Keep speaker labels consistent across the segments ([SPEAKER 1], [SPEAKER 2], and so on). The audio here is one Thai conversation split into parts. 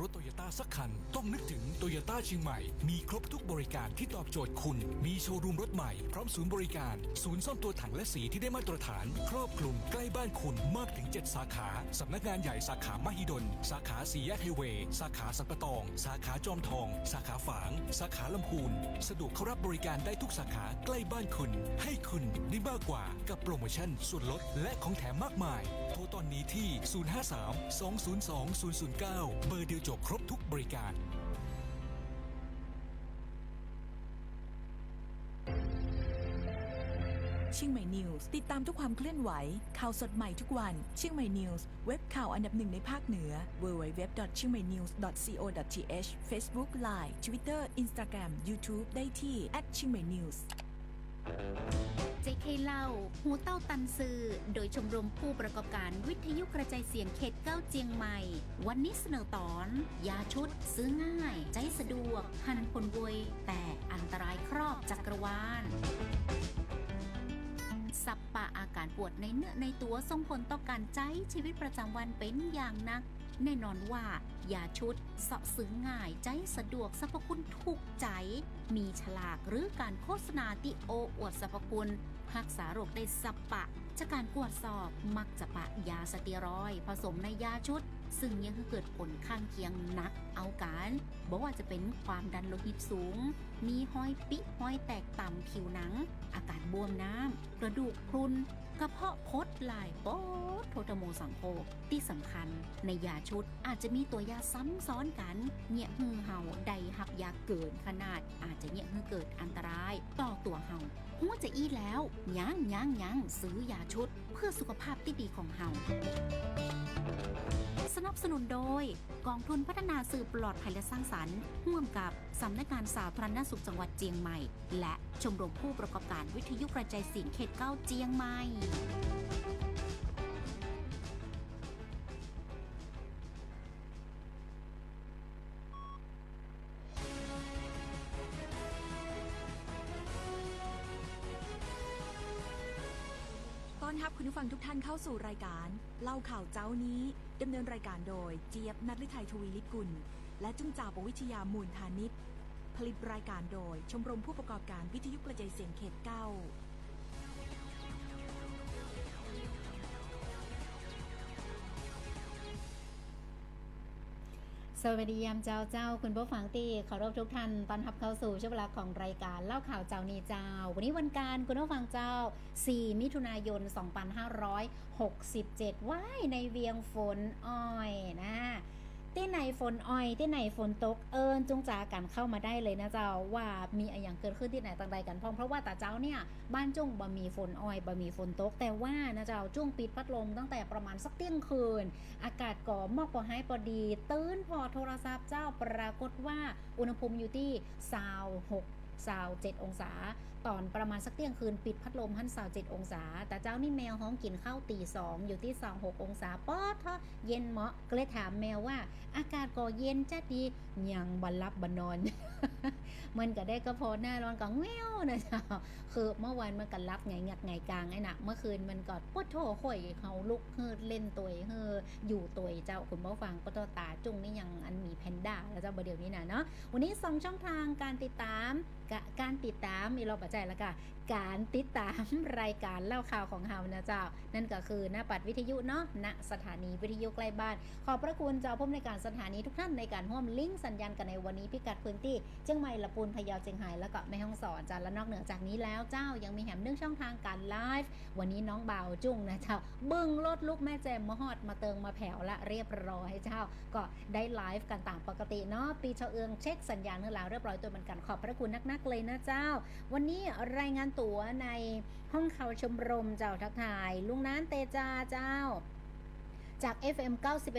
[SPEAKER 1] народ โตโยต้าสักคัน ต้องนึกถึงโตโยต้าเชียงใหม่ มีครบทุกบริการที่ตอบโจทย์คุณ มีโชว์รูมรถใหม่ พร้อมศูนย์บริการ ศูนย์ซ่อมตัวถังและสีที่ได้มาตรฐาน ครอบคลุมใกล้บ้านคุณมากถึง 7 สาขา สำนักงานใหญ่สาขามหิดล สาขาสีแยกไฮเวย์ สาขาสัมปะตอง สาขาจอมทอง สาขาฝาง สาขาลำพูน สะดวกเข้ารับบริการได้ทุกสาขาใกล้บ้านคุณ ให้คุณได้มากกว่ากับโปรโมชั่นส่วนลดและของแถมมากมาย โทรตอนนี้ที่ 053 202 009 เบอร์เดียวจบรบทุกบริการ
[SPEAKER 2] เชียงใหม่นิวส์ติดตามทุกความเคลื่อนไหว ข่าวสดใหม่ทุกวัน เชียงใหม่นิวส์เว็บข่าวอันดับหนึ่งในภาคเหนือ www.chiangmainews.co.th Facebook Line Twitter Instagram YouTube ได้ที่เ JK
[SPEAKER 3] เล่าหูเต้าตันซือ โดยชมรมผู้ประกอบการวิทยุกระจายเสียงเขตเก้าเจียงใหม่ วันนี้เสนอตอน ยาชุด ซื้อง่าย ใจสะดวก หันผลวย แต่อันตรายครอบจักรวาลสับปะอาการปวดในเนื้อในตัวส่งผลต่อการใช้ชีวิตประจำวันเป็นอย่างนัก แน่นอนว่ายาชุดเสาะซื้อง่ายใจสะดวกสรรพคุณถูกใจ มีฉลากหรือการโฆษณาที่โออวดสรรพคุณรักษาโรคได้สับปะจากการกวดสอบมักจะปะยาสเตียรอย ผสมในยาชุด ซึ่งยังคือเกิดผลข้างเคียงหนักเอาการบอกว่าจะเป็นความดันโลหิตสูง มีห้อยปิห้อยแตกต่ำผิวหนัง อาการบวมน้ำกระดูกพรุน กระเพาะพดลายโป๊ดโทตโมสังโคที่สำคัญในยาชุดอาจจะมีตัวยาซ้ำซ้อนกัน เนี่ยฮือเห่าใดหักยาเกินขนาด อาจจะเนี่ยฮือเกิดอันตรายต่อตัวเห่า หัวจะอี้แล้วยังยังยังซื้อยาชุด เพื่อสุขภาพที่ดีของเห่าสนับสนุนโดย กองทุนพัฒนาสื่อปลอดภัยและสร้างสรรค์ร่วมกับสำนักงานสาธารณสุขจังหวัดเจียงใหม่ และชมรมผู้ประกอบการวิทยุกระจายเสียงเขตเก้าเจียงใหม่
[SPEAKER 2] คุณผู้ฟังทุกท่านเข้าสู่รายการ เล่าข่าวเจ้านี้ดำเนินรายการโดยเจี๊ยบนัทลิไทยทวีลิกุล และจุ้งจ่าปวิทยามูลธานิตผลิตรายการโดยชมรมผู้ประกอบการวิทยุกระจายเสียงเขตเก้า
[SPEAKER 4] สวัสดียามเจ้าเจ้าคุณผู้ฟังที่เคารบทุกท่านตอนรับเข้าสู่ช่วงเวลาของรายการเล่าข่าวเจ้านี้เจ้า วันนี้วันการคุณผู้ฟังเจ้า 4 มิถุนายน 2567ว้ายในเวียงฝนอ้อยนะ ที่ไหนฝนอ้อยที่ไหนฝนตกเอิญจงจากันเข้ามาได้เลยนะเจ้าว่ามีอะไรอย่างเกิดขึ้นที่ไหนต่างใดกันพ้องเพราะว่าต่เจ้าเนี่ยบ้านจุ้งบ่มีฝนอ้อยบ่มีฝนตก แต่ว่านะเจ้าจุ้งปิดพัดลมตั้งแต่ประมาณสักเที่ยงคืน อากาศก่อมอกพอให้พอดี ตื่นพอโทรศัพท์เจ้าปรากฏว่าอุณหภูมิอยู่ที่สาวหกสาวเจ็ดองศาตอนประมาณสักเที่ยงคืนปิดพัดลมหันสาวเจ็ดองศา แต่เจ้านี่แมวห้องกินข้าวตีสองอยู่ที่สาวหกองศาป๊อดทอเย็นเหมาะก็เลยถามแมวว่า อากาศก่อเย็นจะดียังบันลับบนนอน มันก็ได้ก็พอหน้าร้อนก็แววนะเจ้าคือเมื่อวานมันก็รับไงงักไงกลางไอ้น่ะ เมื่อคืนมันก็ปวดโถข่อยเขาลุกเฮือเล่นตัวเฮืออยู่ตัวเจ้าคุณผู้ฟังก็ตตาจุ้งนี่ยังอันมีแพนด้าแล้วเจ้าประเดี๋ยวนี้นะเนาะวันนี้สองช่องทางการติดตามการติดตามมีเราปัจจัยแล้วก็การติดตามรายการเล่าข่าวของเฮานะเจ้า นั่นก็คือหน้าปัดวิทยุเนาะณสถานีวิทยุใกล้บ้าน ขอบพระคุณเจ้าผู้อำนการสถานีทุกท่านในการร่วมลิงก์สัญญาณกันในวันนี้พิกัดพื้นที่เชียงใหม่ละปูนพะเยาเชียงไฮ้แล้วก็แม่ฮ่องสอนจ้าและนอกเหนือจากนี้แล้วเจ้ายังมีแหมเรื่องช่องทางการไลฟ์วันนี้น้องเบ่าจุ้งนะเจ้าบึ้งรถลุกแม่แจมมาฮอดมาเติงมาแผ่วละเรียบร้อยเจ้า ก็ได้ไลฟ์กันตามปกติเนาะปีเชาเอืองเช็คสัญญาณเมื่อแล้วเรียบร้อยตัวเหมือนกันขอบพระคุณนักๆเลยนะเจ้า วันนี้รายงานตั๋วในห้องเขาชมรมเจ้าทักทาย ลุงน้านเตจาเจ้า จาก FM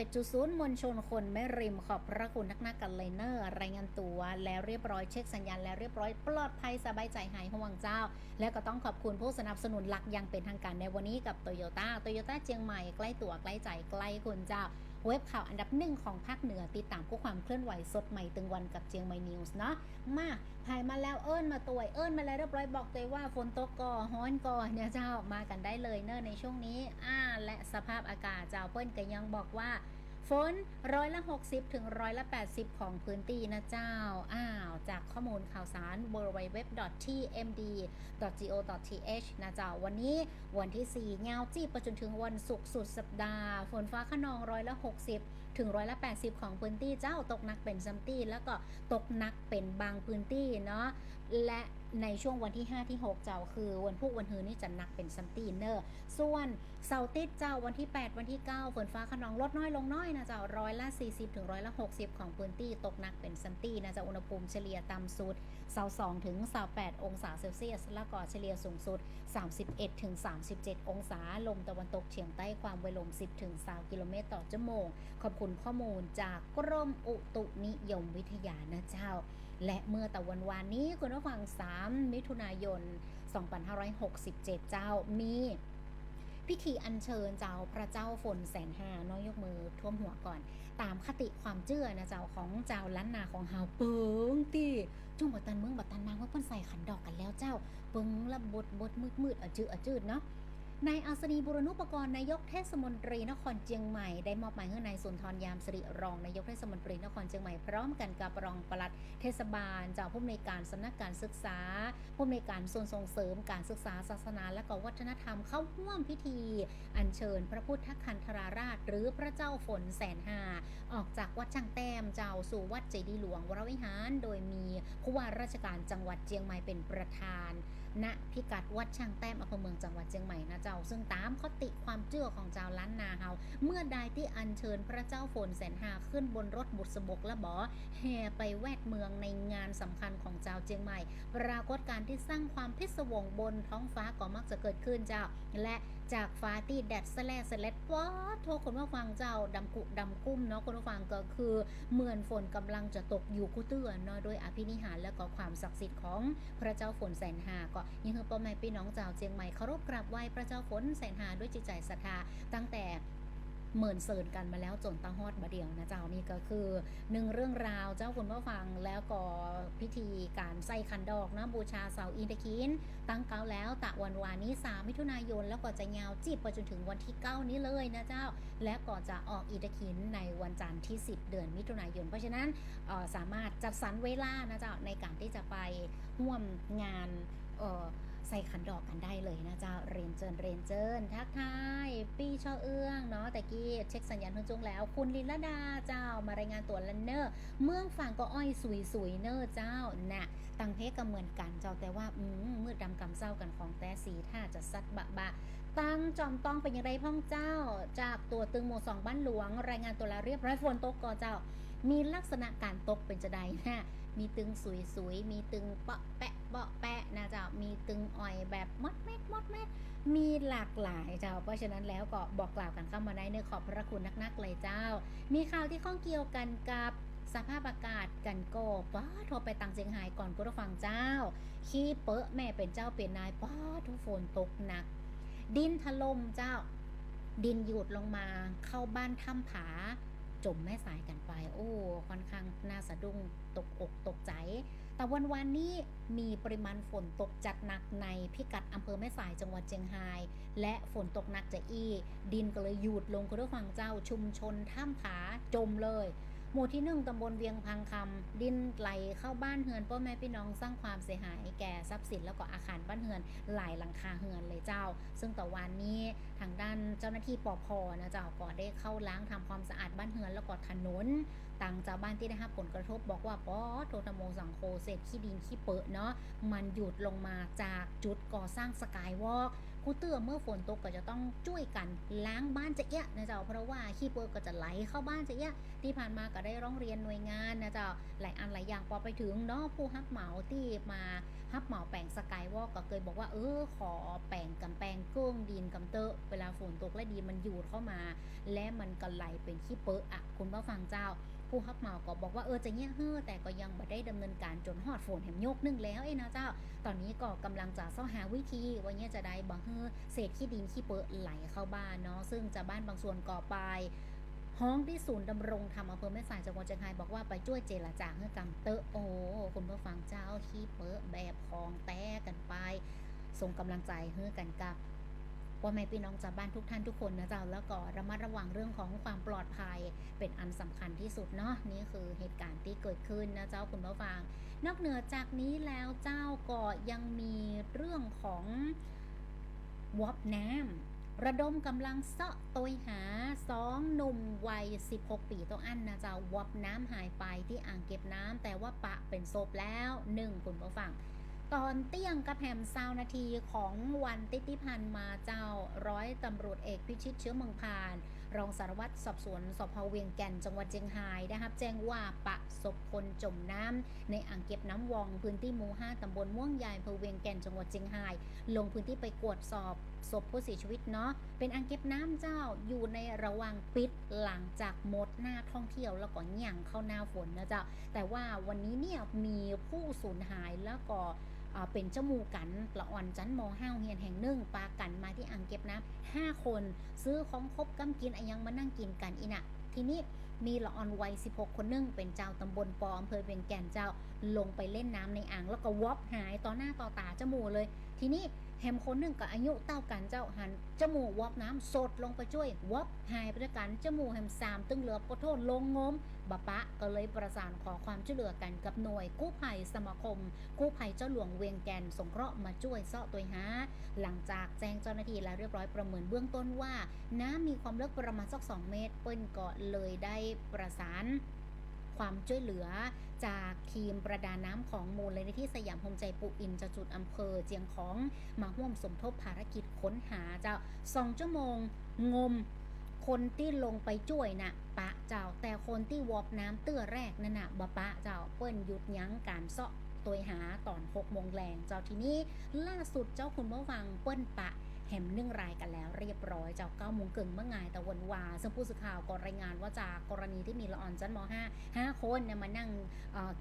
[SPEAKER 4] 91.0 มวลชนคนแม่ริมขอบพระคุณนักนักกันเลยเนอร์รายงานตัวแล้วเรียบร้อยเช็คสัญญาณแล้วเรียบร้อยปลอดภัยสบายใจหายห่วงเจ้า แล้วก็ต้องขอบคุณผู้สนับสนุนหลักอยังเป็นทางการในวันนี้กับโตโยต้าโตโยต้าเชียงใหม่ใกล้ตัวใกล้ใจใกล้คุณเจ้า เว็บข่าวอันดับหนึ่งของภาคเหนือติดตามข้ความเคลื่อนไหวสดใหม่ตึงวันกับเจียงใหม่นิวส์เนาะมาผ่ายมาแล้วเอิญมาตัวเอิญมาแล้วเรียบร้อยบอกตัวว่าฝนตกก่อฮ้อนก่อเนี่ยเจ้ามากันได้เลยเนอะในช่วงนี้อ่าและสภาพอากาศเจ้าเปิ้นก็ยังบอกว่า ฝนร้อยละ 60 ถึงร้อยละ 80 ของพื้นที่นะเจ้า อ้าว จากข้อมูลข่าวสาร www.tmd.go.th นะเจ้า วันนี้วันที่ 4 เงาจี้ไปจนถึงวันศุกร์สุดสัปดาห์ ฝนฟ้าขนองร้อยละ 60 ถึงร้อยละ 80 ของพื้นที่เจ้าตกหนักเป็นซัมตี้แล้วก็ตกหนักเป็นบางพื้นที่เนาะและ ในช่วงวันที่ 5 ที่ 6 เจ้าคือ วันพุธวันฮือนี่จะหนักเป็นซัมตี้เนอร์ ส่วนเสาร์ติดเจ้าวันที่ 8 วันที่ 9ฝนฟ้าขนองลดน้อยลงน้อยนะเจ้าร้อยละ 40 ถึงร้อยละ 60 ของพื้นที่ตกหนักเป็นซัมตี้นะเจ้าอุณหภูมิเฉลี่ยต่ำสุดเสา2ถึงเสา8องศาเซลเซียส แล้วก็เฉลี่ยสูงสุด 31ถึง37 องศาลมตะวันตกเฉียงใต้ความไวลม 10ถึง20กิโลเมตรต่อชั่วโมง ขอบคุณข้อมูลจากกรมอุตุนิยมวิทยานะเจ้า และเมื่อต่วันวานนี้คุณผู้ฟัง 3 มิถุนายน 2567 เจ้ามีพิธีอัญเชิญเจ้าพระเจ้าฝนแสนหาน้อยยกมือท่วมหัวก่อน ตามคติความเชื่อนะเจ้าของเจ้าล้านนาของเฮาเปิงตีจุ่มบัตันเมืองบัตันนางว่าเพิ่นใส่ขันดอกกันแล้วเจ้าเปิงละบดบดมืดมืดอจืดอจืดเนาะ นายอัศนีบุรณุปกรณ์นายกเทศมนตรีนครเชียงใหม่ได้มอบหมายให้นายสุนทรยามสิริรองนายกเทศมนตรีนครเชียงใหม่พร้อมกันกับรองปลัดเทศบาลเจ้าผู้อำนวยการสำนักการศึกษาผู้อำนวยการส่วนส่งเสริมการศึกษาศาสนาและก็วัฒนธรรมเข้าร่วมพิธี อัญเชิญพระพุทธคันธราราช หรือพระเจ้าฝนแสนหาออกจากวัดช่างแต้มเจ้าสู่วัดเจดีหลวงวรวิหาร โดยมีผู้ว่าราชการจังหวัดเชียงใหม่เป็นประธาน ณพิกัดวัดช่างแต้มอำเภอเมืองจังหวัดเชียงใหม่นะเจ้า ซึ่งตามคติความเชื่อของเจ้าล้านนาเฮาเมื่อใดที่อัญเชิญพระเจ้าฝนแสนหาขึ้นบนรถบุษบกและบอแห่ไปแวดเมืองในงานสำคัญของเจ้าเชียงใหม่ ปรากฏการณ์ที่สร้างความพิศวงบนท้องฟ้าก็มักจะเกิดขึ้นเจ้า และ จากฟ้าตีแดดแสลดแลดว้าโทคนว่าฟังเจ้าดำกุดำกุ้มเนาะคนว่าฟังก็คือเหมือนฝนกำลังจะตกอยู่กู้เตือนเนาะโดยอภินิหารและก็ความศักดิ์สิทธิ์ของพระเจ้าฝนแสนหาก็ยังคือป้อแม่พี่น้องเจ้าเจียงใหม่เคารพกราบไหว้พระเจ้าฝนแสนหาด้วยจิตใจศรัทธาตั้งแต่ เหมือนเสิร์นกันมาแล้วจนตาฮอดบาเดียวนะเจ้านี่ก็คือหนึ่งเรื่องราวเจ้าคุณผู้ฟังแล้วก็พิธีการใส่คันดอกนะบูชาเสาอินทคิน ตั้งเก้าแล้วตะวันวานนี้ 3 มิถุนายน แล้วก็จะยาวจีบไปจนถึงวันที่ 9 นี้เลยนะเจ้า และก็จะออกอินทคินในวันจันทร์ที่ 10 เดือนมิถุนายน เพราะฉะนั้นสามารถจัดสรรเวลานะเจ้าในการที่จะไปร่วมงานเอ่อ ใส่ขันดอกกันได้เลยนะเจ้าเรนเจิญเรนเจิญทักทายปี้ช่อเอื้องเนาะแต่กี้เช็คสัญญาณทุนจงแล้ว คุณลินลดาเจ้ามารายงานตัวลันเนอร์เมืองฝั่งก็อ้อยสุยสุยเนอร์เจ้าน่ะตังเพกก็เหมือนกันเจ้าแต่ว่าอืมมืดดำกำเศร้ากันของแต่สีถ้าจะซัดบะบะตั้งจอมต้องเป็นย่างไรพ่องเจ้า จากตัวตึงหมู่สองบ้านหลวง รายงานตัวแล้วเรียบร้อยฝนตกก่อเจ้า มีลักษณะการตกเป็นจะใดนะมีตึงสวยๆมีตึงเปาะแปะ เปาะแปะนะเจ้ามีตึงอ่อยแบบมดเม็ดมดเม็ดมีหลากหลายเจ้า เพราะฉะนั้นแล้วก็บอกกล่าวกันเข้ามาได้เนื้อขอบพระคุณนักๆเลยเจ้า มีข่าวที่ข้องเกี่ยวกันกับสภาพอากาศกันก็ป้าโทรไปตังเชียงไฮ้ก่อนก็ต้องฟังเจ้า ขี้เปอะแม่เป็นเจ้าเป็นนายป้าทุกฝนตกหนัก ดินถล่มเจ้า ดินหยุดลงมาเข้าบ้านถ้ำผา จมแม่สายกันไป โอ้ ค่อนข้างน่าสะดุ้งตกอกตกใจ แต่วันวันนี้มีปริมาณฝนตกจัดหนักในพิกัดอำเภอแม่สายจังหวัดเชียงราย และฝนตกหนักจะอี้ ดินก็เลยหยุดลงคุณผู้ฟังเจ้าชุมชนถ้ำผาจมเลย หมู่ที่หนึ่งตำบลเวียงพังคำดินไหลเข้าบ้านเฮือนพ่อแม่พี่น้องสร้างความเสียหายแก่ทรัพย์สินแล้วก็อาคารบ้านเฮือนหลายหลังคาเฮือนเลยเจ้า ซึ่งต่อวันนี้ทางด้านเจ้าหน้าที่ปอพนะเจ้าก็ได้เข้าล้างทำความสะอาดบ้านเฮือนแล้วก็ถนนต่างเจ้าบ้านที่ได้รับผลกระทบบอกว่าปอโทธโมสังโคเศษขี้ดินขี้เปอะเนาะมันหยุดลงมาจากจุดก่อสร้างสกายวอล์ก กูเตือเมื่อฝนตกก็จะต้องช่วยกันล้างบ้านจะเอะนะเจ้าเพราะว่าขี้เปิดก็จะไหลเข้าบ้านจะเอะที่ผ่านมาก็ได้ร้องเรียนหน่วยงานนะเจ้าหลายอันหลายอย่างพอไปถึงเนาะผู้ฮับเหมาที่มาฮับเหมาแปลงสกายวอล์กก็เคยบอกว่าเออขอแปลงกำแปลงเก้งดินกำเตอะเวลาฝนตกและดินมันหยูดเข้ามา และมันก็ไหลเป็นขี้เปอะอะคุณผู้ฟังเจ้า ผู้ฮับเหมาก็บอกว่าเออจะเงี้ยเฮ้อแต่ก็ยังไม่ได้ดำเนินการจนหอดฝนแหมยกนึงแล้วเอ้นะเจ้า ตอนนี้ก็กำลังจะเสาะหาวิธีว่าเนี่ยจะได้บ่เฮ้อเศษขี้ดินขี้เปอะไหลเข้าบ้านเนาะซึ่งจะบ้านบางส่วนก่อไปห้องที่ศูนย์ดำรงธรรมอำเภอแม่สายจังหวัดเชียงรายบอกว่าไปช่วยเจรจาเฮือกำเตอะโอ้คุณผู้ฟังเจ้าขี้เปอะแบบคองแต้กันไปส่งกำลังใจเฮือกันกับ พ่อแม่พี่น้องจากบ้านทุกท่านทุกคนนะเจ้าแล้วก็ระมัดระวังเรื่องของความปลอดภัยเป็นอันสำคัญที่สุดเนาะนี่คือเหตุการณ์ที่เกิดขึ้นนะเจ้าคุณผู้ฟัง นอกเหนือจากนี้แล้วเจ้าก็ยังมีเรื่องของวอบน้ำระดมกำลังเสาะตัวยหาสองหนุ่มวัย 16 ปีตัวอันนะเจ้าวอบน้ำหายไปที่อ่างเก็บน้ำแต่ว่าปะเป็นศพแล้วหนึ่งคุณผู้ฟัง ตอนเตี้ยงกระแหมซาวนาทีของวันติติพันธ์มาเจ้าร้อยตำรวจเอกพิชิตเชื้อเมืองพาน รองสารวัตรสอบสวนสพเวียงแก่นจังหวัดเชียงรายนะครับแจ้งว่าปะศพคนจมน้ำในอ่างเก็บน้ำวองพื้นที่หมู่5ตำบลม่วงใหญ่อำเภอเวียงแก่นจังหวัดเชียงราย ลงพื้นที่ไปกวดสอบศพผู้เสียชีวิตเนาะเป็นอ่างเก็บน้ำเจ้าอยู่ในระหว่างปิดหลังจากหมดหน้าท่องเที่ยวแล้วก็หยั่งเข้าหน้าฝนนะเจ้าแต่ว่าวันนี้เนี่ยมีผู้สูญหายแล้วก็ เป็นเจ้ามูกันละอ่อนจันมอห้าวเฮียนแห่งหนึ่งปลากันมาที่อ่างเก็บน้ำห้าคน ซื้อของครบกำกินอยังมานั่งกินกันอีน่ะทีนี้มีละอ่อนวัย 16 คนนึงเป็นเจ้าตำบลปออำเภอเวียงแก่นเจ้าลงไปเล่นน้ำในอ่างแล้วก็วอบหายต่อหน้าต่อตาเจ้าหมูเลย ทีนี้ แฮมคนหนึ่งกับอายุเต้ากันเจ้าหันจมูกวอบน้ำสดลงไปช่วยวอบหายไปด้วยกันจมูกแฮมสามตึงเหลือปะโทษลงงมบะปะก็เลยประสานขอความช่วยเหลือกันกับหน่วยกู้ภัยสมาคม กู้ภัยเจ้าหลวงเวียงแกนสงเคราะห์มาช่วยเสาะตัวหา หลังจากแจ้งเจ้าหน้าที่แล้วเรียบร้อยประเมินเบื้องต้นว่า น้ำมีความลึกประมาณสัก2เมตร เปิ้นก็เลยได้ประสาน ความช่วยเหลือจากทีมประดาน้ำของมูลนิธิสยามโฮมใจปุอินจากจุดอำเภอเจียงของมาร่วมสมทบภารกิจค้นหาเจ้าสองชั่วโมงงมคนที่ลงไปช่วยน่ะปะเจ้าแต่คนที่วอบน้ำเตื้อแรกนั่นน่ะบะปะเจ้าเปิ้นหยุดยั้งการเสาะตัวหาตอน6โมงแรงเจ้าทีนี้ล่าสุดเจ้าคุณเมื่อวังเปิ้นปะ แหมนึ่งรายกันแล้วเรียบร้อยเจ้าเก้าโมงกึ่งเมื่อไงแต่วันวา ซึ่งผู้สื่อข่าวก็รายงานว่าจากกรณีที่มีละออนจันมห้าห้าคนเนี่ยมานั่ง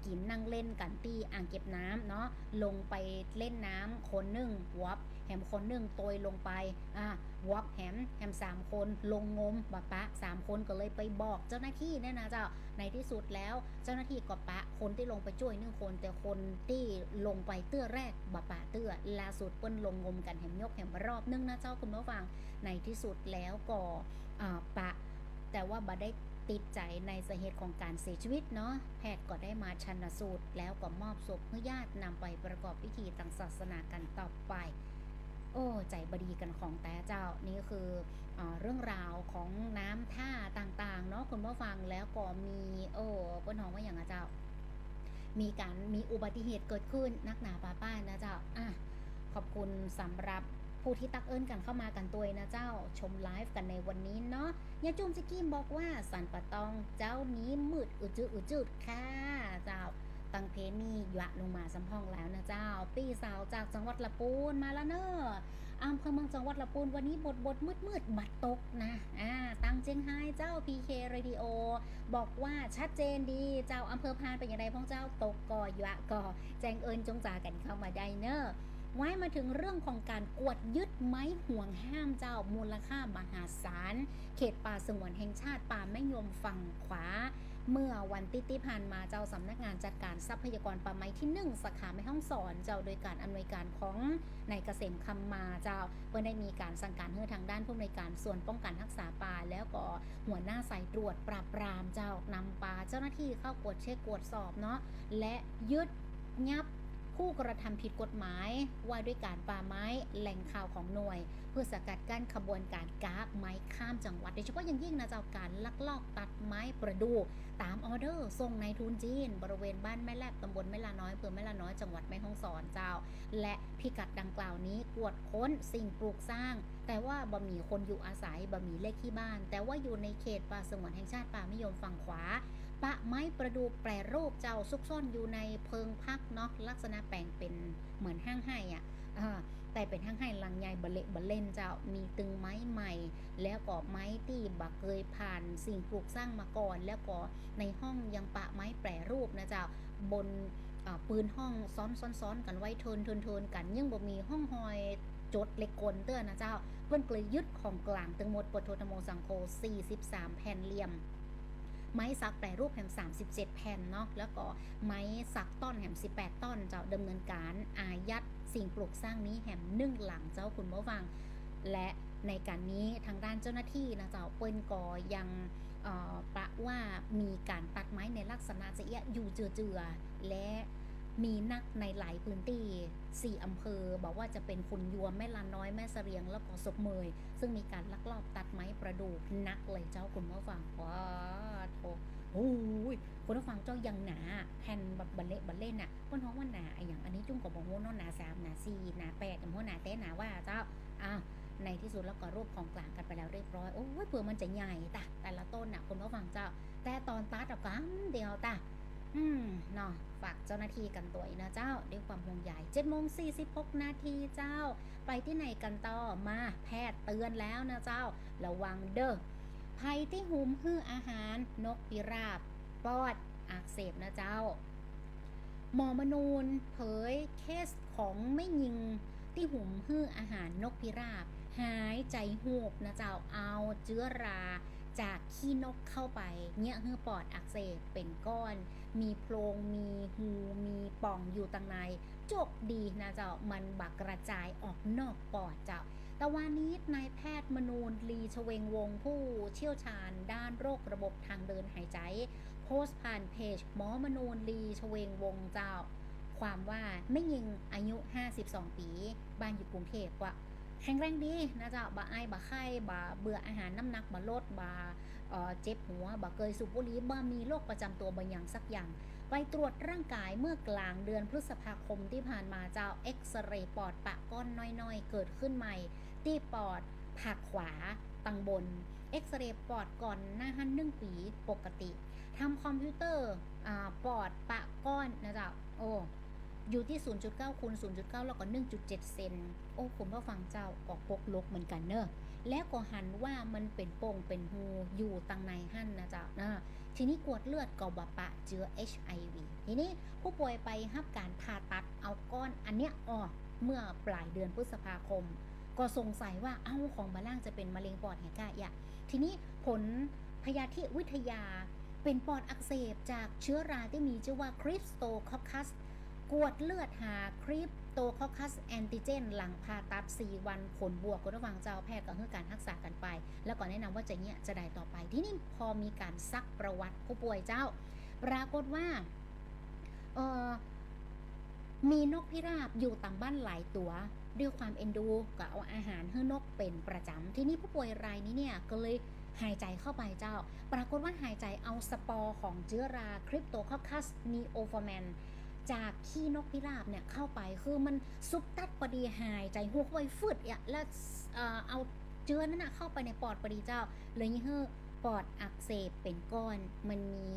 [SPEAKER 4] กินนั่งเล่นกันที่อ่างเก็บน้ำเนาะลงไปเล่นน้ำคนหนึ่งวอบ มคนหนึ่งโตยลงไปอ่าวอบแหมแหมสามคนลงงมบะปะสามคนก็เลยไปบอกเจ้าหน้าที่เนี่ยนะเจ้าในที่สุดแล้วเจ้าหน้าที่ก็ปะคนที่ลงไปช่วยหนึ่งคน แต่คนที่ลงไปเตื้อแรกบะปะเตื้อล่าสุดเปิ้นลงงมกันแหมยกแหมรอบนึงนะเจ้าคุณผู้ฟังในที่สุดแล้วก็อ่าปะ แต่ว่าบ่ได้ติดใจในสาเหตุของการเสียชีวิตเนาะแพทย์ก็ได้มาชันสูตร แล้วก็มอบศพเพื่อญาตินำไปประกอบพิธีทางศาสนากันต่อไป โอ้ใจบดีกันของแต่เจ้านี่คืออเรื่องราวของน้ำท่าต่างๆเนาะคุณผู้ฟังแล้วก็มีโอ้ป้นหองว่าอย่างอะเจ้า มีการมีอุบัติเหตุเกิดขึ้นนักหนาป้าป้านะเจ้าอะขอบคุณสำหรับผู้ที่ตักเอิญกันเข้ามากันตัวนะเจ้าชมไลฟ์กันในวันนี้เนาะยาจุมจิกี้บอกว่าสันปะตองเจ้านี้มืดอุจืดอุจืดค่ะเจ้า ตังเพนี่หยะลงมาสำพองแล้วนะเจ้าปี่สาวจากจังหวัดละปูนมาแล้วเนอะอำเภอเมืองจังหวัดละปูนวันนี้บทบทมืดมืดบัดตกนะอ่าตังเจียงไฮ้เจ้า PK Radio บอกว่าชัดเจนดีเจ้าอำเภอพานเป็นอย่างไรพ้องเจ้าตกก่อหยะก่อแจงเอิญจงจากันเข้ามาได้เนอะไว้มาถึงเรื่องของการกวดยึดไม้ห่วงห้ามเจ้ามูลค่ามหาศาล เขตป่าสงวนแห่งชาติป่าแม่ยมฝั่งขวา เมื่อวันติติผ่านมาเจ้าสำนักงานจัดการทรัพยากรป่าไม้ที่หนึ่งสาขาแม่ห้องสอนเจ้าโดยการอำนวยการของนายเกษมคำมาเจ้าเพื่อได้มีการสั่งการให้ทางด้านผู้อำนวยการส่วนป้องกันรักษาป่า แล้วก็หัวหน้าสายตรวจปราบปรามเจ้านำป่าเจ้าหน้าที่เข้ากวดเช็คกวดสอบเนาะและยึดยับ ผู้กระทำผิดกฎหมาย ว่าด้วยการป่าไม้แหล่งข่าวของหน่วย เพื่อสกัดกั้นขบวนการกากไม้ข้ามจังหวัดโดยเฉพาะอย่างยิ่งนะเจ้าการลักลอบตัดไม้ประดู ตามออเดอร์ส่งในทุนจีน บริเวณบ้านแม่แลบตำบลแม่ลาน้อยอำเภอแม่ลาน้อยจังหวัดแม่ฮ่องสอนเจ้า และพิกัดดังกล่าวนี้ตรวจค้นสิ่งปลูกสร้าง แต่ว่าบ่มีคนอยู่อาศัยบ่มีเลขที่บ้าน แต่ว่าอยู่ในเขตป่าสงวนแห่งชาติป่ามิยมฝั่งขวา ปะไม้ประดูแปรรูปเจ้าซุกซ่อนอยู่ในเพิงพักเนาะลักษณะแปลงเป็นเหมือนห้างให้อะแต่เป็นห้างให้ลังใหญ่บะเละบะเล่นเจ้ามีตึงไม้ใหม่ แล้วก็ไม้ที่บักเคยผ่านสิ่งปลูกสร้างมาก่อน แล้วก็ในห้องยังปะไม้แปรรูปนะเจ้าบนปืนห้องซ้อนซ้อนซ้อนกันไว้เทินเทินเทินกันยังบ่มีห้องหอยจดเล็กกลเตือนนะเจ้า เพื่อนกลยยึดของกลางตึงหมดปทโทธโมสังโค 43 แผ่นเหลี่ยม ไม้สักแปรรูปแหม37 แผ่นเนาะแล้วก็ไม้สักต้อนแหม18 ต้นเจ้าดำเนินการอายัดสิ่งปลูกสร้างนี้แหมหนึ่งหลังเจ้าคุณผู้ฟัง และในการนี้ทางด้านเจ้าหน้าที่นะเจ้าเปิ้นกอยังประว่ามีการตัดไม้ในลักษณะจะเอียอยู่เจือๆและ มีนักในหลายพื้นที่สี่อำเภอ บอกว่าจะเป็นคุณยวมแม่ลาน้อยแม่เสรียง แล้วก็ศพเมย ซึ่งมีการลักลอบตัดไม้ประดู่นักเลยเจ้าคุณผู้ฟังว้าโถโอ้ยคุณผู้ฟังเจ้ายังหนาแผ่นแบบบัลเล่บัลเล่นน่ะปนฮ้องว่าหนาไออย่างอันนี้จุ้งกับบอกว่าหนาสามหนาสี่หนาแปดอย่างพวกหนาเต้หนาว่าเจ้าอ้าวในที่สุดแล้วก็รวบของกลางกันไปแล้วเรียบร้อยโอ้ยเผื่อมันจะใหญ่ตะแต่ละต้นน่ะคุณผู้ฟังเจ้า แต่ตอนตัดเอากำเดียวตะ อืมเนาะฝากเจ้าหน้าที่กันตัวอีกนะเจ้า ด้วยความห่วงใย7โมง46นาทีเจ้า ไปที่ไหนกันต่อมาแพทย์เตือนแล้วนะเจ้า ระวังเด้อภัยที่หุมหื้ออาหาร นกพิราบ ปอดอักเสบนะเจ้า หมอมนูนเผยเคสของไม่ยิงที่หุมหื้ออาหารนกพิราบ หายใจหูบนะเจ้าเอาเชื้อรา จากขี้นกเข้าไปเนี่ยหื้อปอดอักเสบเป็นก้อน มีโพรงมีหูมีป่องอยู่ตังในจกดีนะเจ้ามันบักกระจายออกนอกปอดเจ้าแต่วันนี้นายแพทย์มนูนลีชเวงวงผู้เชี่ยวชาญด้านโรคระบบทางเดินหายใจ โพสต์ผ่านเพจหมอมนูนลีชเวงวงเจ้า ความว่าไม่ยิงอายุ 52 ปี บ้านอยู่กรุงเทพว่า แข็งแรงดีนะเจ้าบ่ไอายบ่ไข้บ่เบื่ออาหารน้ำหนักบ่ลดบ่เออเจ็บหัวบ่เคยสูบบุหรี่บ่มีโรคประจำตัวบางอย่างสักอย่าง ไปตรวจร่างกายเมื่อกลางเดือนพฤษภาคมที่ผ่านมาเจ้าเอ็กซเรย์ปอดปะก้อนน้อยๆ เกิดขึ้นใหม่ ที่ปอดผักขวาตังบนเอ็กซเรย์ปอดก่อนหน้าหันหนึ่งปีปกติทำคอมพิวเตอร์อปอดปะก้อนนะเจ้าโอ้ อยู่ที่ 0.9คูณ0.9 แล้วก็ 1.7 เซน โอ้คุณผู้ฟังเจ้าก็ปกลกเหมือนกันเนอะแล้วก็หันว่ามันเป็นโป่งเป็นหูอยู่ตังในหั่นนะเจ้านะทีนี้กวดเลือดก็บปะเจือ HIV ทีนี้ผู้ป่วยไปรับการผ่าตัดเอาก้อนอันเนี้ยออกเมื่อปลายเดือนพฤษภาคม ก็สงสัยว่าเอ้าของบาล่างจะเป็นมะเร็งปอดแหกะย่าทีนี้ผลพยาธิวิทยาเป็นปอดอักเสบจากเชื้อราที่มีชื่อว่าคริปโตคอคัส กวดเลือดหาคริปโตคอคัสแอนติเจน หลังผ่าตัด 4 วันผลบวกก็ระหว่างเจ้าแพทย์ก็เพื่อการรักษากันไป แล้วก็แนะนำว่าจะเนี้ยจะได้ต่อไป ที่นี่พอมีการซักประวัติผู้ป่วยเจ้า ปรากฏว่าเออมีนกพิราบอยู่ตามบ้านหลายตัวด้วยความเอ็นดูก็เอาอาหารให้นกเป็นประจำที่นี่ผู้ป่วยรายนี้เนี่ยก็เลยหายใจเข้าไปเจ้า ปรากฏว่าหายใจเอาสปอร์ของเชื้อราคริปโตคอคัสนีโอฟอร์แมน จากขี้นกพิราบเนี่ยเข้าไปคือมันซุปตัดพอดีหายใจหัวเขาไปฟืดอะแล้วเอาเชื้อนั้นนะเข้าไปในปอดพอดีเจ้า เลยนี่เฮ้อปอดอักเสบเป็นก้อน มันมี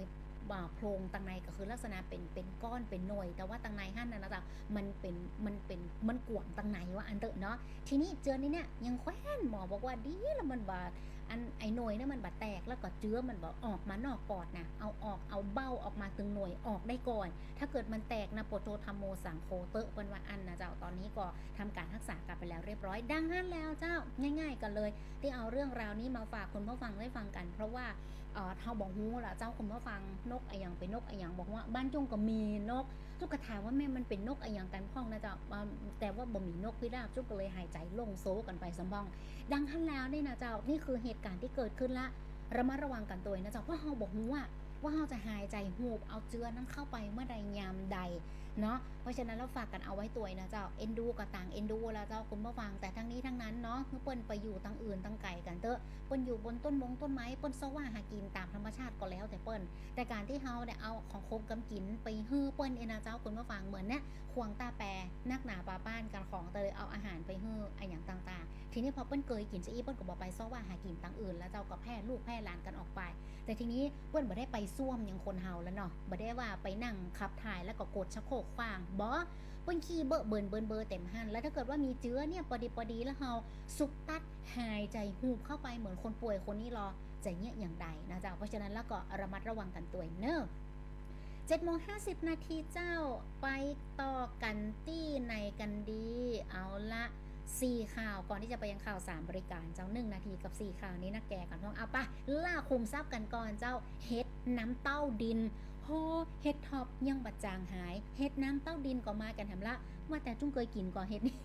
[SPEAKER 4] บ่าโพรงตังในก็คือลักษณะเป็นเป็นก้อนเป็นหน่วย แต่ว่าตังในหั่นนะนะจ๊ะมันเป็นมันเป็นมันกวางตังในว่าอันเตอะเนาะทีนี้เจือนี้เนี่ยยังแคว้นหมอบอกว่าดีแล้วมันบาด อันไอ้หน่วยเนี่ยมันบาดแตกแล้วก็เจือมันบอกออกมานอกปอดนะเอาออกเอาเบ้าออกมาตึงหน่วยออกได้ก่อน ถ้าเกิดมันแตกนะโปรโตทามโมสังโคเตอะเป็นว่าอันนะเจ้าตอนนี้ก็ทำการรักษากลับไปแล้วเรียบร้อย ดังนั้นแล้วเจ้าง่าย ๆ กันเลย ที่เอาเรื่องราวนี้มาฝากคุณผู้ฟังได้ฟังกัน เพราะว่าเออเท่าบอกฮู้ละเจ้าคุณผู้ฟังนกอะหยังเป็นนกอะหยังบอกว่าบ้านจุงก็มีนก จุกกระถามว่าแม่มันเป็นนกอะอย่างกันพ้องนะเจ้าแต่ว่าบ่มีนกพิราบจุกก็เลยหายใจลงโซกันไปสมบ้องดังขั้นแล้วนี่นะเจ้านี่คือเหตุการณ์ที่เกิดขึ้นละระมัดระวังกันตัวนะเจ้าเพราะเฮาบอกฮู้ว่าว่าเราจะหายใจหูบเอาเจือนั้นเข้าไปเมื่อใดยามใด เนาะเพราะฉะนั้นเราฝากกันเอาไว้ตัวนะเจ้าเอ็นดูกับต่างเอ็นดูแล้วเจ้าคุณผู้ฟังแต่ทั้งนี้ทั้งนั้นเนาะคือเปิ้นไปอยู่ตั้งอื่นตั้งไก่กันเถอะเปิ้นอยู่บนต้นมงต้นไม้เปิ้นสว่าหากินตามธรรมชาติก็แล้วแต่เปิ้นแต่การที่เฮาได้เอาของโคมกำกินไปฮื้อเปิ้นเองนะเจ้าคุณผู้ฟังเหมือนเนี่ยควงตาแปรนักหนาปลาป้านกันของแต่เลยเอาอาหารไปฮื้อไออย่างต่างๆ ทีนี้พอเปิ้นเคยกินจะอีเปิ้นก็บอกไปซะว่าหากินตั้งอื่น แล้วเจ้าก็แพร่ลูกแพร่หลานกันออกไป แต่ทีนี้เปิ้นบ่ได้ไปซ่วมอย่างคนเฮาแล้วเนาะบ่ได้ว่าไปนั่งขับถ่ายแล้วก็กดชะโครกขวางบ่เปิ้นขี้เบอะเบิ่นเบิ่นเบอเต็มหันแล้วถ้าเกิดว่ามีเจื้อเนี่ยพอดีพอดีแล้วเฮาสุกตัดหายใจหูบเข้าไปเหมือนคนป่วยคนนี้รอจะเงี้ยอย่างใดนะจ้าเพราะฉะนั้นแล้วก็ระมัดระวังกันตัวเองเนอะ7โมง50นาทีเจ้าไปต่อกันตี้ในกันดี เอาละสี่ข่าวก่อนที่จะไปยังข่าวสามบริการเจ้าหนึ่งนาทีกับสี่ข่าวนี้นะแกกันพ้องเอาปะล่าคุมทรัพย์กันก่อนเจ้าเฮ็ดน้ำเต้าดิน โฮเฮ็ดท็อปยังบัดจางหาย เฮ็ดน้ำเต้าดินก็มากันแถมละว่าแต่จุ้งเคยกินก่อเห็ดนี่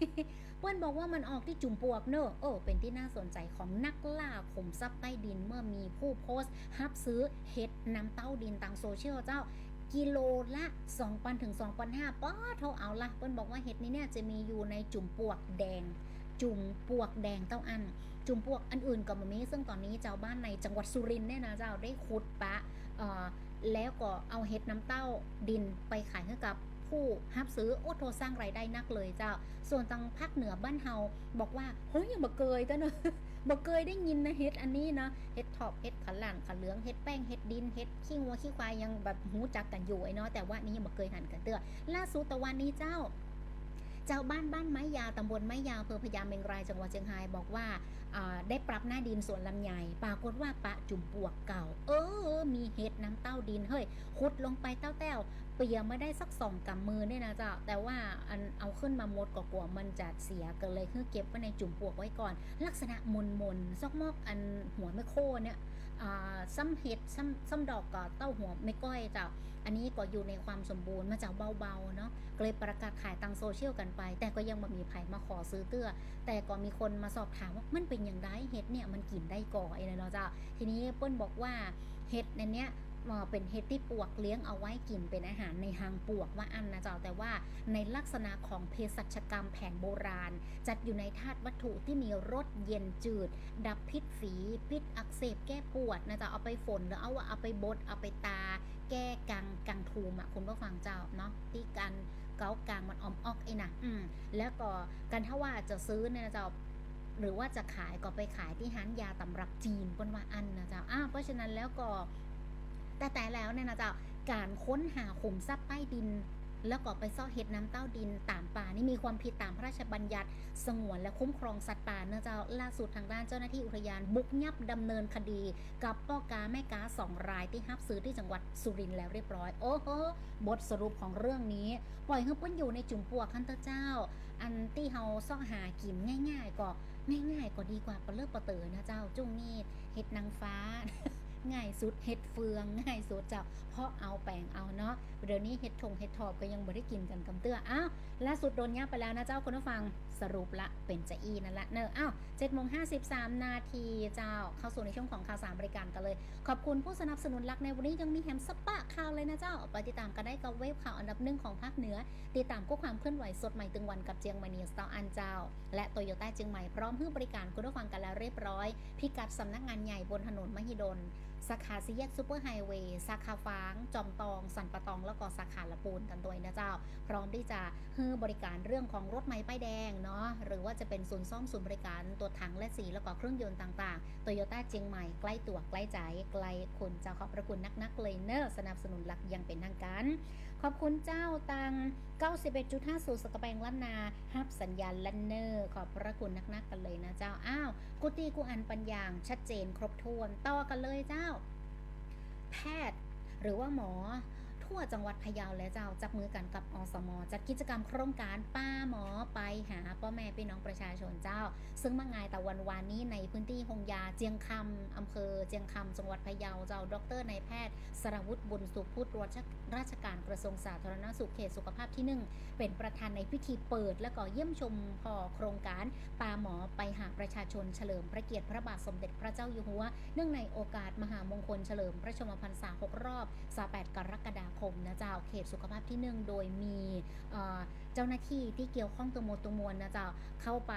[SPEAKER 4] เปิ้นบอกว่ามันออกที่จุ่มปวกเนอะเออเป็นที่น่าสนใจของนักล่าขุมทรัพย์ใต้ดินเมื่อมีผู้โพสต์ฮับซื้อเห็ดน้ำเต้าดินทางโซเชียลเจ้ากิโลละ2,000ถึง2,500ป้าเท่าเอาละเปิ้นบอกว่าเห็ดนี้เนี่ยจะมีอยู่ในจุ่มปวกแดง จุ่มปวกแดงเต้าอัน จุ่มปวกอันอื่นก็มีซึ่งตอนนี้เจ้าบ้านในจังหวัดสุรินทร์เนี่ยนะเจ้าได้ขุดปะเอ่อ แล้วก็เอาเห็ดน้ำเต้าดินไปขายให้กับผู้ฮับซื้อโอ้โทสร้างรายได้นักเลยเจ้า ส่วนทางภาคเหนือบ้านเฮาบอกว่าเฮ้ยยังบ่เกยจ้ะเนอะบ่เกยได้ยินนะเฮ็ดอันนี้นะเฮ็ดทอปเฮ็ดขะหลังขันเหลืองเฮ็ดแป้งเฮ็ดดินเฮ็ดขี้งัวขี้ควายยังแบบหูจักกันอยู่ไอ้เนาะแต่ว่านี่ยังบ่เกยหันกันเตื้อล่าสุดตะวันนี้เจ้า เจ้าบ้านบ้านไม้ยาวตำบลไม้ยาวอำเภอพญาเมงรายจังหวัดเชียงรายบอกว่าได้ปรับหน้าดินสวนลำไยปรากฏว่าปะจุ่มปวกเก่า เออ มีเห็ดน้ำเต้าดินเฮ้ยขุดลงไปเต้าแต้วเปียมาได้สักสองกำมือเนี่ยนะเจ้าแต่ว่าอันเอาขึ้นมาหมดก็กลัวมันจะเสียก็เลยคือเก็บไว้ในจุ่มปวกไว้ก่อน ลักษณะมนมนซอกมอกอันหัวไม่โคเนี่ยซ้ำเห็ดซ้ำซ้ำดอกก็เต้าหัวไม่ก้อยเจ้า อันนี้ก็อยู่ในความสมบูรณ์มาจากเบาๆเนาะก็เลยประกาศขายทางโซเชียลกันไป แต่ก็ยังมามีไผมาขอซื้อเตื้อ แต่ก็มีคนมาสอบถามว่ามันเป็นอย่างไรเห็ดเนี่ยมันกินได้ก่อไอ้เนาะจ้าทีนี้เปิ้ลบอกว่าเห็ดในเนี้ย เอ่อเป็นเห็ดที่ปวกเลี้ยงเอาไว้กินเป็นอาหารในหางปวกว่าอันนะเจ้าแต่ว่าในลักษณะของเภสัชกรรมแผนโบราณ จัดอยู่ในธาตุวัตถุที่มีรสเย็นจืด ดับพิษฝี พิษอักเสบแก้ปวดนะจ๊ะเอาไปฝนหรือเอาว่าเอาไปบดเอาไปตา แก้กังกังทูมอะคุณผู้ฟังเจ้าเนาะที่กันเกากลางมันออมออกไอ้นะอืมแล้วก็กันถ้าว่าจะซื้อเนี่ยนะเจ้าหรือว่าจะขายก็ไปขายที่ห้านยาตำรับจีนบนว่าอันนะเจ้าอ้าวเพราะฉะนั้นแล้วก็ แต่แต่แล้วเนี่ยนะเจ้าการค้นหาขุมทรัพย์ใต้ดิน แล้วก็ไปซ่อเห็ดน้ำเต้าดินตามป่านี่มีความผิดตามพระราชบัญญัติสงวนและคุ้มครองสัตว์ป่าเนื่องจาล่าสุดทางด้านเจ้าหน้าที่อุทยานบุกยับดำเนินคดี กับพ่อกาแม่กาสองรายที่ฮับซื้อที่จังหวัดสุรินทร์แล้วเรียบร้อย โอ้โหบทสรุปของเรื่องนี้ ปล่อยให้เปิ้นอยู่ในจุ่มปวกคันเตอร์เจ้า อันที่เฮาซ่อหากินง่าย ๆ ก็ง่ายๆก็ดีกว่าปลาเลิกปลาเตอนะเจ้าจุ้งนี่เห็ดนางฟ้า ง่ายสุดเห็ดเฟืองง่ายสุดเจ้าเพราะเอาแปลงเอาเนาะเดี๋ยวนี้เห็ดทงเห็ดทอบก็ยังบ่ได้กินกันกำเตื้ออ้าวล่าสุดโดนยับไปแล้วนะเจ้าคุณผู้ฟังสรุปละเป็นจะอีนั่นละเนอะอ้าวเจ็ดโมงห้าสิบสามนาทีเจ้าเข้าสู่ในช่วงของข่าวสารบริการกันเลย ขอบคุณผู้สนับสนุนหลักในวันนี้ยังมีแฮมสปะข่าวเลยนะเจ้าไปติดตามกันได้กับเว็บข่าวอันดับหนึ่งของภาคเหนือ ติดตามข้อความเคลื่อนไหวสดใหม่ตึงวันกับเจียงมานีสตาอันเจ้า และโตโยต้าเจียงใหม่พร้อมให้บริการคุณผู้ฟังกันแล้วเรียบร้อย พิกัดสำนักงานใหญ่บนถนนมหิดลสาขาสี่แยกซูเปอร์ไฮเวย์สาขาฟาง จอมตอง สันปะตอง แล้วก็สาขาละปูนกันด้วยนะเจ้า พร้อมที่จะให้บริการเรื่องของรถไม้ป้ายแดงเนาะหรือว่าจะเป็นศูนย์ซ่อมศูนย์บริการตัวถังและสีแล้วก็เครื่องยนต์ต่างๆโตโยต้าเจียงใหม่ใกล้ตัวใกล้ใจใกล้คุณเจ้าขอบพระคุณนักๆเลยเนอร์สนับสนุนหลักยังเป็นทางการ ขอบคุณเจ้าตัง 91.50 สกแปงล้านนาฮับสัญญาณลันเนอร์ ขอบพระคุณนักๆกันเลยนะเจ้า อ้าว กุตีกูอันปัญญางชัดเจนครบถ้วน ต่อกันเลยเจ้า แพทย์หรือว่าหมอ ทั่วจังหวัดพะเยาและเจ้าจับมือกันกับอสม จัดกิจกรรมโครงการป้าหมอไปหาพ่อแม่พี่น้องประชาชนเจ้า ซึ่งมางายแต่วันวานนี้ในพื้นที่หงยาเจียงคำอำเภอเจียงคำจังหวัดพะเยาเจ้า ดรนายแพทย์ สรวุฒิบุญสุขผู้ตรวจราชการกระทรวงสาธารณสุขเขตสุขภาพที่หนึ่งเป็นประธานในพิธีเปิด และก็เยี่ยมชมพอโครงการปาหมอไปหาประชาชนเฉลิมพระเกียรติพระบาทสมเด็จพระเจ้าอยู่หัว เนื่องในโอกาสมหามงคลเฉลิมพระชนมพรรษา6รอบ28กรกฎาคมนะเจ้าเขตสุขภาพที่หนึ่งโดยมีเอ่อเจ้าหน้าที่ที่เกี่ยวข้องตัวโมตัวมวลนะเจ้าเข้าไป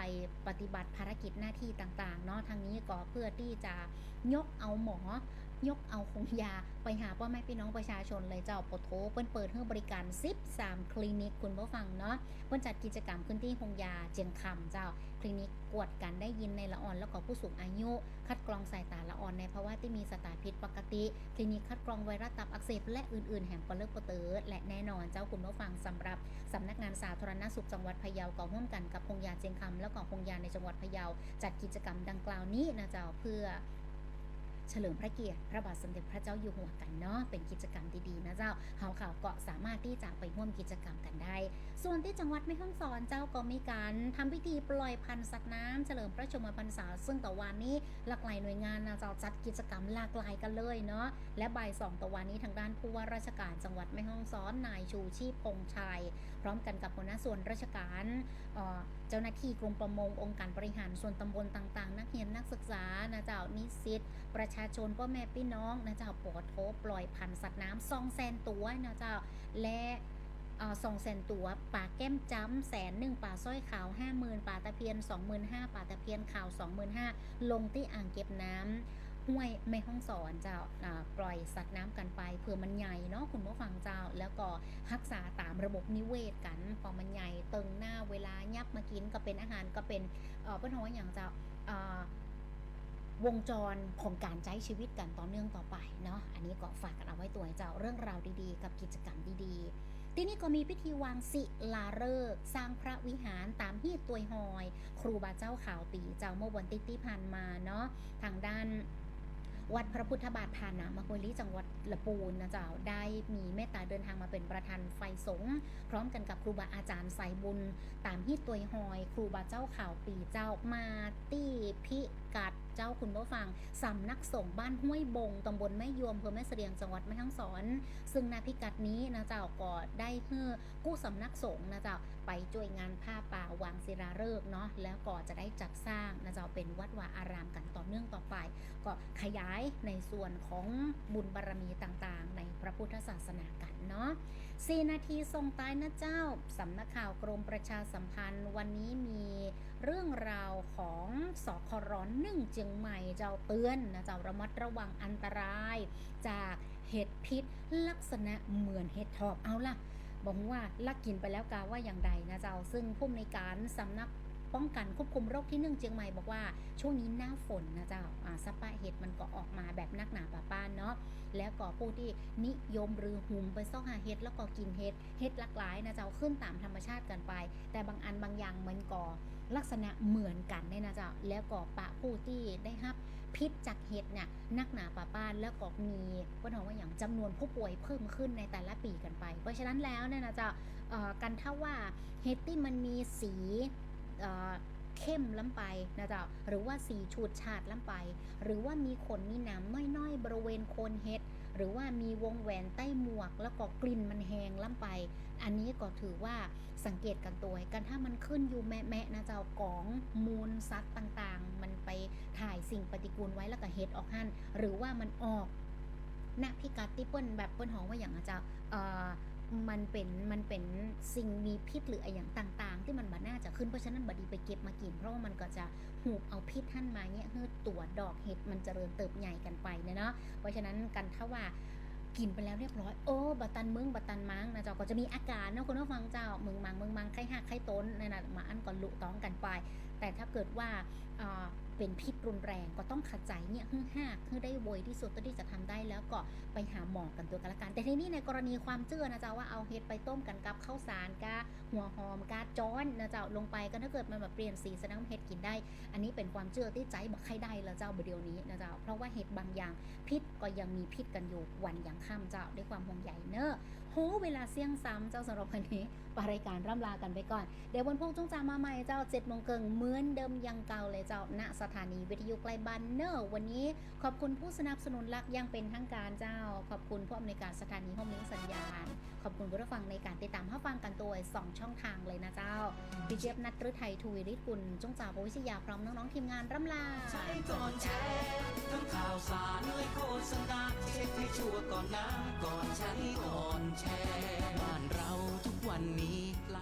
[SPEAKER 4] ปฏิบัติภารกิจหน้าที่ต่างๆเนาะทางนี้ก็เพื่อที่จะยกเอาหมอ ยกเอาคงยาไปหาพ่อแม่พี่น้องประชาชนเลยเจ้าปโทเปิ้นเปิดให้บริการ 13 คลินิกคุณผู้ฟังเนาะเปิ้นจัดกิจกรรมขึ้นที่คงยาเจียงคำเจ้า คลินิกกวดการได้ยินในละอ่อน แล้วก็ผู้สูงอายุ คัดกรองสายตาละอ่อนในภาวะที่มีสตาพิษปกติ คลินิกคัดกรองไวรัสตับอักเสบและอื่นๆ แห่งปลเลิกปเตอและแน่นอนเจ้าคุณผู้ฟังสำหรับสำนักงานสาธารณสุขจังหวัดพะเยาก็ร่วมกันกับคงยาเจียงคำแล้วก็คงยาในจังหวัดพะเยาจัดกิจกรรมดังกล่าวนี้นะเจ้าเพื่อ เฉลิมพระเกียรติพระบาทสมเด็จพระเจ้าอยู่หัวกันเนาะเป็นกิจกรรมดีๆนะเจ้าเฮาข่าวก็สามารถที่จะไปร่วมกิจกรรมกันได้ ส่วนที่จังหวัดแม่ฮ่องสอนเจ้าก็มีการทำพิธีปล่อยพันธุ์สัตว์น้ำเฉลิมพระชนมพรรษาซึ่งต่อวันนี้หลากหลายหน่วยงานนะเจ้าจัดกิจกรรมหลากหลายกันเลยเนาะและบ่ายสองต่อวันนี้ทางด้านผู้ว่าราชการจังหวัดแม่ฮ่องสอนนายชูชีพพงษ์ชัย พร้อมกันกับหัวหน้าส่วนราชการเจ้าหน้าที่กรมประมงองค์การบริหารส่วนตำบลต่างๆ นักเรียนนักศึกษานะเจ้านิสิตประชาชนพ่อแม่พี่น้องนะเจ้าปอโทปล่อยพันสัตว์น้ำซองแสนตัวนะเจ้าและสองแสนตัวป่าแก้มจ้ำแสนหนึ่งป่าสร้อยขาวห้าหมื่นป่าตะเพียนสองหมื่นห้าป่าตะเพียนขาวสองหมื่นห้าลงที่อ่างเก็บน้ำ ห้วยแม่ห้องสอนเจ้าปล่อยสัตว์น้ำกันไปเผื่อมันใหญ่เนาะคุณผู้ฟังเจ้า แล้วก็รักษาตามระบบนิเวศกันพอมันใหญ่เติงหน้าเวลายับมากินก็เป็นอาหารก็เป็นเอ่อเป็นหัวอย่างเจ้าวงจรของการใช้ชีวิตกันต่อเนื่องต่อไปเนาะอันนี้ก็ฝากกันเอาไว้ตัวเจ้าเรื่องราวดีๆ กับกิจกรรมดีๆ ที่นี่ก็มีพิธีวางศิลาฤกษ์สร้างพระวิหารตามที่ตัวยหอย ครูบาเจ้าข่าวตีเจ้าเมื่อวันติที่ผ่านมาเนาะทางด้าน วัดพระพุทธบาทพานามะฮวยลีจังหวัดละปูนนะเจ้าได้มีเมตตาเดินทางมาเป็นประธานไฟสงฆ์พร้อมกันกับครูบาอาจารย์สายบุญ ตามที่ตัวหอย ครูบาเจ้าข่าวปีเจ้ามาตี้พิกัด เจ้าคุณผู้ฟังสำนักสงฆ์บ้านห้วยบงตำบลแม่ยวมอำเภอแม่เสียงจังหวัดแม่ฮ่องสอน ซึ่งนาพิกัดนี้นะเจ้าก็ได้เพื่อกู้สำนักสงฆ์นะเจ้าไปช่วยงานผ้าป่าวางศิลาฤกษ์เนาะแล้วก็จะได้จัดสร้างนะเจ้าเป็นวัดวาอารามกันต่อเนื่องต่อไป ก็ขยายในส่วนของบุญบารรมีต่างๆ ในพระพุทธศาสนากันเนาะสี่นาทีทรงตายนะเจ้าสำนักข่าวกรมประชาสัมพันธ์วันนี้มี เรื่องราวของสครหนึ่งเจียงใหม่เจ้าเตือนนะเจ้าระมัดระวังอันตราย จากเห็ดพิษ ลักษณะเหมือนเห็ดทอบเอาล่ะบอกว่าลักกินไปแล้วกาว่าอย่างใดนะเจ้าซึ่งผู้อำนวยการสำนักป้องกันควบคุมโรคที่หนึ่งเชียงใหม่บอกว่าช่วงนี้หน้าฝนนะเจ้าอ่าสปาเห็ดมันก็ออกมาแบบนักหนาป่าป้านเนาะแล้วก็ผู้ที่นิยมหรือหุมไปซ่องหาเห็ดแล้วก็กินเห็ดเห็ดหลากหลายนะเจ้าขึ้นตามธรรมชาติกันไป แต่บางอันบางอย่างมันก็ ลักษณะเหมือนกันเนี่ยนะเจ้าแล้วก็ปะผู้ที่ได้รับพิษจากเห็ดเนี่ยนักหนาป่าป้านแล้วก็มีว่าเราว่าอย่างจำนวนผู้ป่วยเพิ่มขึ้นในแต่ละปีกันไป เพราะฉะนั้นแล้วเนี่ยนะเจ้ากันถ้าว่าเห็ดที่มันมีสีเอ่อเข้มล้ำไปนะเจ้าหรือว่าสีฉูดฉาดล้ำไป หรือว่ามีขนมีหนามน้อยๆ บริเวณโคนเห็ด หรือว่ามีวงแหวนใต้หมวก แล้วก็กลิ่นมันแหงล้ำไป อันนี้ก็ถือว่าสังเกตกันตัวกันถ้ามันขึ้นอยู่แม่แม่นะเจ้ากองมูลสัตต่างๆ มันไปถ่ายสิ่งปฏิกูลไว้แล้วก็เห็ดออกหั่นหรือว่ามันออกหน้าพิกัดที่เปิ้นแบบเปิ้นหองว่าอย่างอาจจะเอ่อ มันเป็นมันเป็นสิ่งมีพิษหรืออะไรอย่างต่าง ๆ ที่มันบ่น่าจะขึ้นเพราะฉะนั้นบดีไปเก็บมากิน เพราะว่ามันก็จะหูบเอาพิษท่านมาเนี่ยเือตัวดอกเห็ดมันจเจริญเติบใหญ่กันไปเนาะเพราะฉะนั้นกันถ้าว่ากินไปแล้วเรียบร้อยโอ้บัตันมึงบัตันมังนะเจ้าก็จะมีอาการนะคุณผู้ฟังเจ้ามึงมังมึงมังไข้หักไข้ต้นนั่นนะมาอันก่อนลุต้องกันไป แต่ถ้าเกิดว่าอ่า เป็นพิษรุนแรงก็ต้องขัดใจเนี่ยฮึ่งหักฮึ่งได้โวยที่สุดเท่าที่จะทำได้แล้วก็ไปหาหมอกันตัวกันละกัน แต่ทีนี้ในกรณีความเชื่อนะเจ้าว่าเอาเห็ดไปต้มกันกับข้าวสารกาหัวหอมกาจ้อนนะเจ้าลงไปก็ถ้าเกิดมันแบบเปลี่ยนสีแสดงว่าเห็ดกินได้ อันนี้เป็นความเชื่อที่ใจบอกใครได้แล้วเจ้าเดี๋ยวนี้นะเจ้าเพราะว่าเห็ดบางอย่างพิษก็ยังมีพิษกันอยู่วันยังค่ำเจ้าด้วยความห่วงใยเนอะโหเวลาเสี่ยงซ้ำเจ้าสำหรับวันนี้ปารายการร่ำลากันไปก่อน เดี๋ยววันพุ่งจงจามาใหม่เจ้าเจ็ดโมงเกิงเหมือนเดิมยังเก่าเลยเจ้าณสถานีวิทยุไกลบ้านเนอะวันนี้ขอบคุณผู้สนับสนุนหลักยังเป็นทางการเจ้า ขอบคุณผู้อำนวยการสถานีห้องเลี้ยงสัญญาณ ขอบคุณผู้รับฟังในการติดตามรับฟังกันตัวสองช่องทางเลยนะเจ้าพี่เจี๊ยบนัทฤทัยทวีริศกุลจงจ่าปวิชยาพร้อมน้องๆทีมงานร่ำลา
[SPEAKER 5] ใช้ก่อนแชร์ทั้งข่าวสารและโฆษณาเช็คให้ชัวร์ก่อนนะก่อนใช้ก่อนบ้านเราทุกวันนี้ล